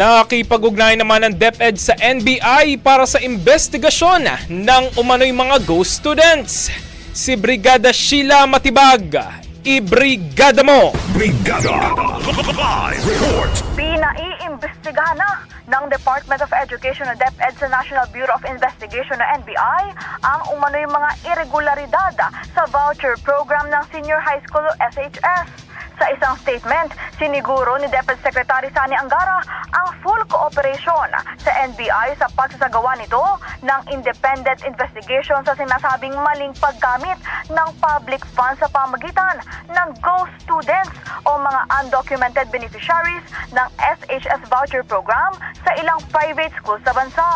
Nakipag-ugnay naman ang DepEd sa NBI para sa investigasyon ng umano'y mga ghost students. Si Brigada Sheila Matibag, i-brigada mo! Brigada! Live report! Pinaiimbestigahan na ng Department of Education o DepEd sa National Bureau of Investigation o NBI ang umano'y mga irregularidad sa voucher program ng Senior High School o SHS. Sa isang statement, siniguro ni DepEd Secretary Sani Angara ang full cooperation sa NBI sa pagsasagawa nito ng independent investigation sa sinasabing maling paggamit ng public funds sa pamagitan ng ghost students o mga undocumented beneficiaries ng SHS voucher program sa ilang private schools sa bansa.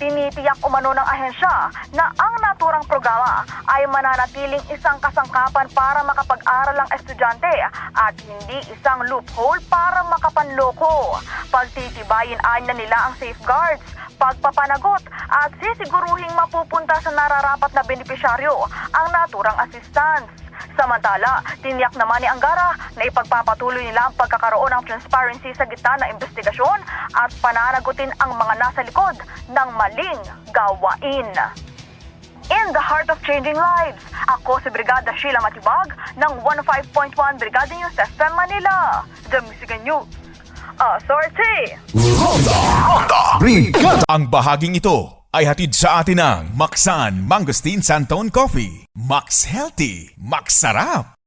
Tinitiyak umano ng ahensya na ang naturang programa ay mananatiling isang kasangkapan para makapag-aral ang estudyante at hindi isang loophole para makapanloko. Pagtitibayin na nila ang safeguards, pagpapanagot at sisiguruhing mapupunta sa nararapat na benepisyaryo ang naturang assistance. Samantala, tiniyak naman ni Angara na ipagpapatuloy nila ang pagkakaroon ng transparency sa gitna ng investigasyon at pananagutin ang mga nasa likod ng maling gawain. In the heart of changing lives, ako si Brigada Sheila Matibag ng 105.1 Brigada News FM Manila, The Music News. Authority! Ronda! Ronda! Brigada! Ang bahaging ito ay hatid sa atin ng Maxan Mangosteen Santon Coffee. Max Healthy, Max Sarap.